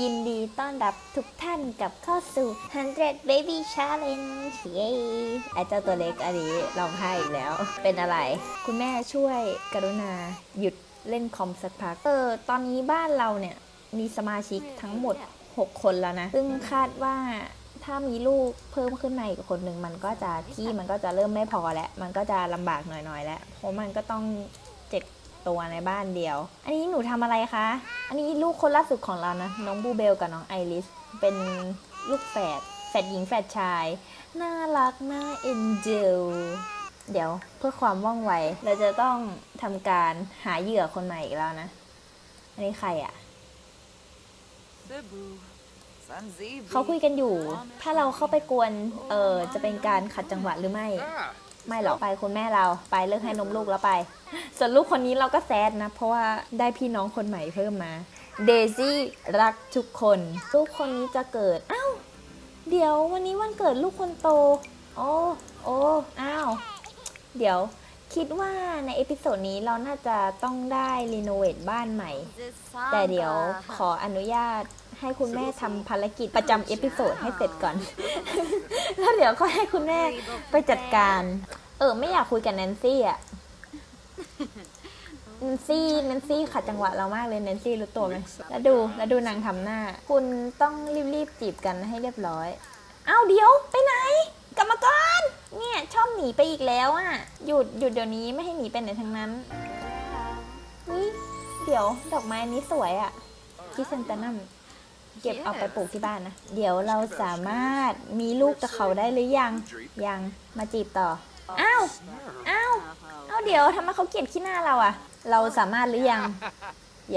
ยินดีต้อนรับทุกท่านกลับเข้าสู่ 100 Baby Challenge เย้ไอเจ้าตัวเล็กอันนี้ร้องไห้อีกแล้ว เป็นอะไร คุณแม่ช่วยกรุณาหยุดเล่นคอมสักพัก เออ ตอนนี้บ้านเราเนี่ย มีสมาชิกทั้งหมด 6 คนแล้วนะ ซึ่งคาดว่าถ้ามีลูกเพิ่มขึ้นมาอีกคนหนึ่งมันก็จะที่มันก็จะเริ่มไม่พอแล้ว มันก็จะลำบากหน่อยๆแล้ว เพราะมันก็ต้องเจ็ด ตัวในบ้านเดียว อันนี้หนูทำอะไรคะ อันนี้ลูกคนล่าสุดของเรานะ น้องบูเบลกับน้องไอริส เป็นลูกแฝด แฝดหญิงแฝดชาย น่ารัก น่าเอ็นดูเดี๋ยวเพื่อความว่องไว เราจะต้องทำการหาเหยื่อคนใหม่อีกแล้วนะ อันนี้ใครอะ่ะเขาคุยกันอยู่ ถ้าเราเข้าไปกวน เออจะเป็นการขัดจังหวะหรือไม่ ไม่หรอกไปคุณแม่เราไปเลิกให้นมลูกแล้วไป ส่วนลูกคนนี้เราก็แซดนะ เพราะว่าได้พี่น้องคนใหม่เพิ่มมา เดซี่รักทุกคน ลูกคนนี้จะเกิด อ้าว เดี๋ยววันนี้วันเกิดลูกคนโต โอ้โอ้อ้าว เดี๋ยวคิดว่าในเอพิโซดนี้เราน่าจะต้องได้รีโนเวทบ้านใหม่ แต่เดี๋ยวขออนุญาต ให้คุณแม่ทำภารกิจประจำเอพิโซดให้เสร็จก่อน แล้วเดี๋ยวก็ให้คุณแม่ไปจัดการ เออ ไม่อยากคุยกับแนนซี่อะแนนซี่แนนซี่ขัดจังหวะเรามากเลยแนนซี่รู้ตัวไหมแล้วดูแล้วดูนางทำหน้า คุณต้องรีบๆจีบกันให้เรียบร้อยเอ้าเดี๋ยวไปไหนกลับมาก่อนเนี่ยชอบหนีไปอีกแล้วอะหยุดหยุดเดี๋ยวนี้ไม่ให้หนีไปไหนทั้งนั้นนี่เดี๋ยวดอกไม้นี้สวยอะ่ะที่เซนตานัม เก็บเอาไปปลูกที่บ้านนะ เดี๋ยวเราสามารถมีลูกกับเขาได้หรือยัง ยัง มาจีบต่อ อ้าว อ้าว อ้าวเดี๋ยวทำไมเขาเกลียดขี้หน้าเราอะเราสามารถหรือยัง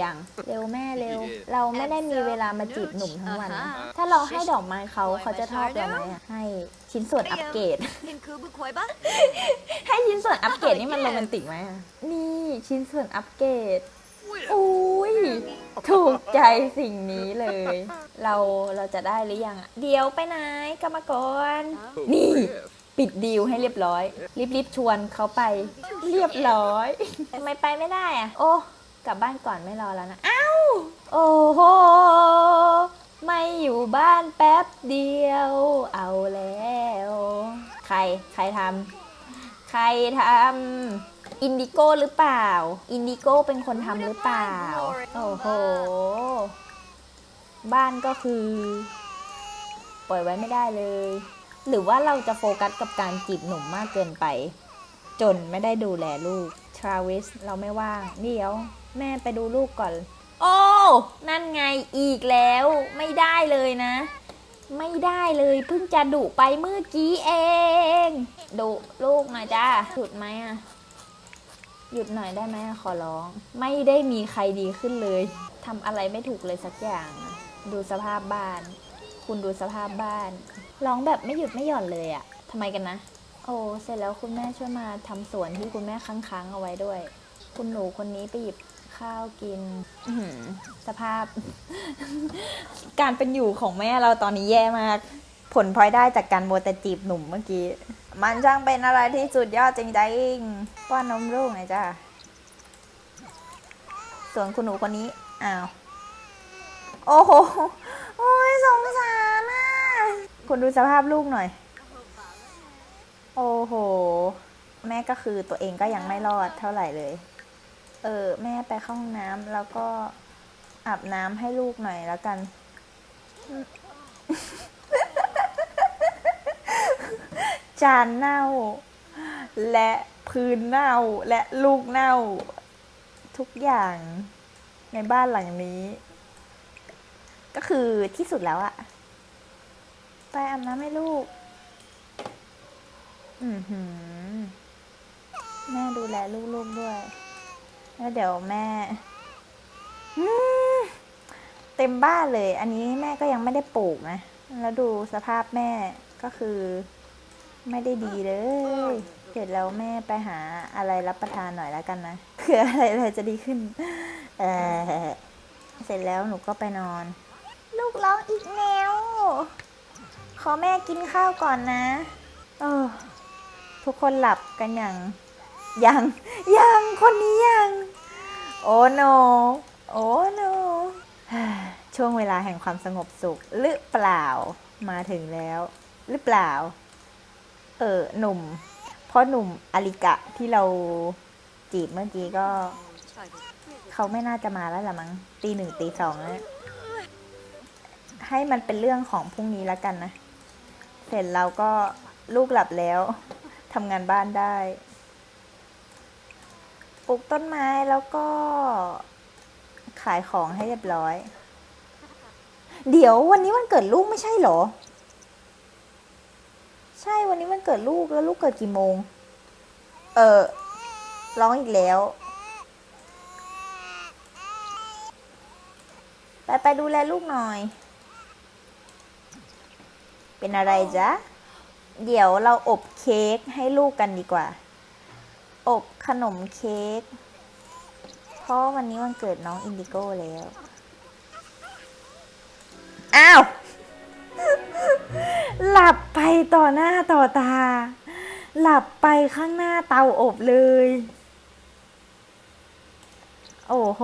ยัง เร็วแม่เร็ว เราไม่ได้มีเวลามาจีบหนุ่มทั้งวันนะถ้าเราให้ดอกไม้เขาเขาจะชอบเราไหมอะให้ชิ้นส่วนอัปเกรด ให้ชิ้นส่วนอัปเกรดนี่มันโรแมนติกไหมอะนี่ชิ้นส่วนอัปเกรดอุ้ยถูก ใจสิ่งนี้เลย เราเราจะได้หรือยังอะเดี๋ยวไปไหนกรรมกร นี่ ปิดดีลให้เรียบร้อย รีบๆชวนเขาไป เรียบร้อยทำไมไปไม่ได้อะโอ้กลับบ้านก่อนไม่รอแล้วนะ อ้าว โอ้โห ไม่อยู่บ้านแป๊บเดียว เอาแล้ว ใคร ใครทำ ใครทำ อินดิโก้หรือเปล่า อินดิโก้เป็นคนทำหรือเปล่า โอ้โห บ้านก็คือ ปล่อยไว้ไม่ได้เลย หรือว่าเราจะโฟกัสกับการจีบหนุ่มมากเกินไป จนไม่ได้ดูแลลูก ทราวิส เราไม่ว่าง เดี๋ยว แม่ไปดูลูกก่อน โอ้ นั่นไงอีกแล้ว ไม่ได้เลยนะ ไม่ได้เลยเพิ่งจะดุไปเมื่อกี้เอง ดุลูกหน่อยจ้าหยุดไหมอะ หยุดหน่อยได้ไหมขอร้อง ไม่ได้มีใครดีขึ้นเลยทำอะไรไม่ถูกเลยสักอย่าง ดูสภาพบ้าน คุณดูสภาพบ้าน ร้องแบบไม่หยุดไม่หย่อนเลยอะทำไมกันนะ โอ้เสร็จแล้วคุณแม่ช่วยมาทำสวนที่คุณแม่ค้างๆเอาไว้ด้วย คุณหนูคนนี้ไปหยิบข้าวกินสภาพ การเป็นอยู่ของแม่เราตอนนี้แย่มาก ผลพลอยได้จากการโมแต่จีบหนุ่มเมื่อกี้ มันช่างเป็นอะไรที่สุดยอดจริงๆป้อนนมลูกหน่อยจ้าส่วนคุณหนูคนนี้ อ้าว โอ้โห โอ้ยสงสารน่ะคุณดูสภาพลูกหน่อย โอ้โห แม่ก็คือตัวเองก็ยังไม่รอดเท่าไหร่เลย เออ แม่ไปเข้าห้องน้ำแล้วก็อาบน้ำให้ลูกหน่อยแล้วกัน จานเน่า และพื้นเน่าและลูกเน่า ทุกอย่างในบ้านหลังนี้ ก็คือที่สุดแล้วอะไปอาบน้ำให้ลูก อือหือ แม่ดูแลลูกๆด้วย แล้วเดี๋ยวแม่เต็มบ้านเลย อันนี้แม่ก็ยังไม่ได้ปลูกนะ แล้วดูสภาพแม่ก็คือ ไม่ได้ดีเลย เดี๋ยวแล้วแม่ไปหาอะไรรับประทานหน่อยแล้วกันนะเผื่ออะไรอะไรจะดีขึ้น เออเสร็จแล้วหนูก็ไปนอน ลูกร้องอีกแล้วขอแม่กินข้าวก่อนนะ เออ ทุกคนหลับกันอย่าง ยัง ยัง คนนี้ยัง โอ้โน โอ้โน ช่วงเวลาแห่งความสงบสุขหรือเปล่า มาถึงแล้ว หรือเปล่า เออหนุ่มเพราะหนุ่มอลิกะที่เราจีบเมื่อกี้ก็ เขาไม่น่าจะมาแล้วละมั้งตีหนึ่งตีสองแล้วให้มันเป็นเรื่องของพรุ่งนี้แล้วกันนะ เสร็จเราก็ลูกหลับแล้วทำงานบ้านได้ปลูกต้นไม้แล้วก็ ขายของให้เรียบร้อย เดี๋ยววันนี้วันเกิดลูกไม่ใช่เหรอ ใช่วันนี้วันเกิดลูกแล้วลูกเกิดกี่โมง เออร้องอีกแล้ว ไปไปดูแลลูกหน่อย เป็นอะไรจ๊ะ เดี๋ยวเราอบเค้กให้ลูกกันดีกว่า อบขนมเค้ก เพราะวันนี้วันเกิดน้องอินดิโก้แล้ว อ้าว หลับไปต่อหน้าต่อตา หลับไปข้างหน้าเตาอบเลย โอ้โห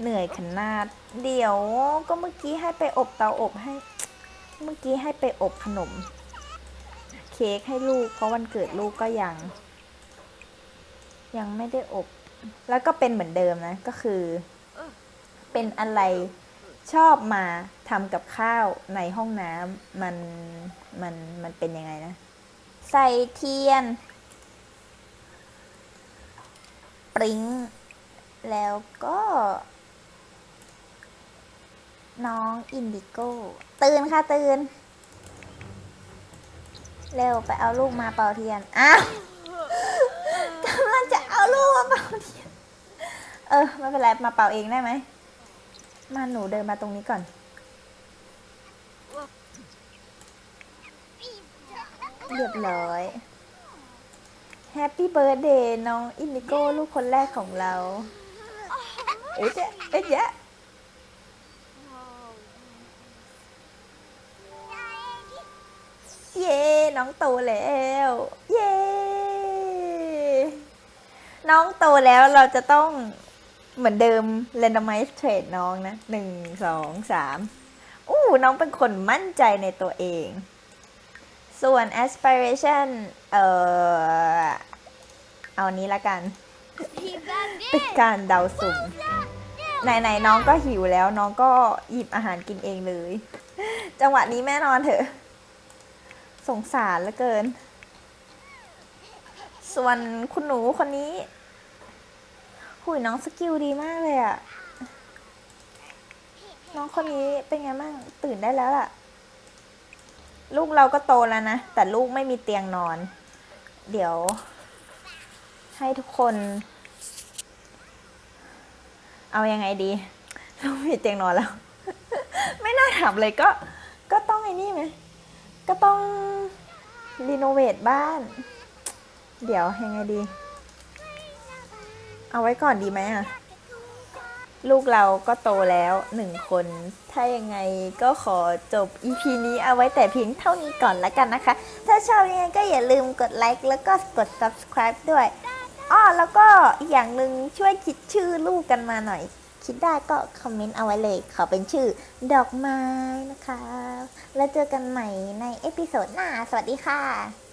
เหนื่อยขนาด เดี๋ยวก็เมื่อกี้ให้ไปอบเตาอบให้ เมื่อกี้ให้ไปอบขนม เค้กให้ลูก เพราะวันเกิดลูกก็ยัง ยังไม่ได้อบ แล้วก็เป็นเหมือนเดิมนะ ก็คือ เป็นอะไร ชอบมาทำกับข้าวในห้องน้ำมันมันมันเป็นยังไงนะ ใส่เทียน ปริ้ง แล้วก็ น้องอินดิโก้ ตื่นค่ะ ตื่น เร็วไปเอาลูกมาเป่าเทียน อ้าวกำลังจะเอาลูกมาเป่าเทียน เออ ไม่เป็นไร มาเป่าเองได้ไหม มาหนูเดินมาตรงนี้ก่อน เรียบร้อย แฮปปี้เบิร์ดเดย์น้องอินดิโก้ลูกคนแรกของเรา เอ๊ะเจ๊เอ๊ะเจ๊เย้ น้องโตแล้ว เย้ น้องโตแล้วเราจะต้อง เหมือนเดิม randomize trade น้องนะหนึ่งสองสามอู้น้องเป็นคนมั่นใจในตัวเอง ส่วน aspiration เอ่อ เอานี้ละกัน เป็นการเดาสุ่มไหนๆน้องก็หิวแล้วน้องก็หยิบอาหารกินเองเลย จังหวะนี้แม่นอนเถอะ สงสารเหลือเกิน ส่วนคุณหนูคนนี้ หุยน้องสกิลดีมากเลยอะน้องคนนี้เป็นไงบ้างตื่นได้แล้วล่ะ ลูกเราก็โตแล้วนะ แต่ลูกไม่มีเตียงนอน เดี๋ยว ให้ทุกคน เอายังไงดี ลูกมีเตียงนอนแล้ว ไม่น่าถามเลยก็ ก็ต้องไอ้นี่ไหมก็ต้องรีโนเวทบ้าน เดี๋ยวยังไงดี เอาไว้ก่อนดีไหมอะลูกเราก็โตแล้วหนึ่งคน ถ้ายังไงก็ขอจบ EP นี้เอาไว้แต่เพียงเท่านี้ก่อนแล้วกันนะคะ ถ้าชอบยังไงก็อย่าลืมกดไลค์แล้วก็กด subscribe ด้วยอ้อแล้วก็อีกอย่างหนึ่งช่วยคิดชื่อลูกกันมาหน่อย คิดได้ก็คอมเมนต์เอาไว้เลยขอเป็นชื่อดอกไม้นะคะ แล้วเจอกันใหม่ในเอพิโซดหน้า สวัสดีค่ะ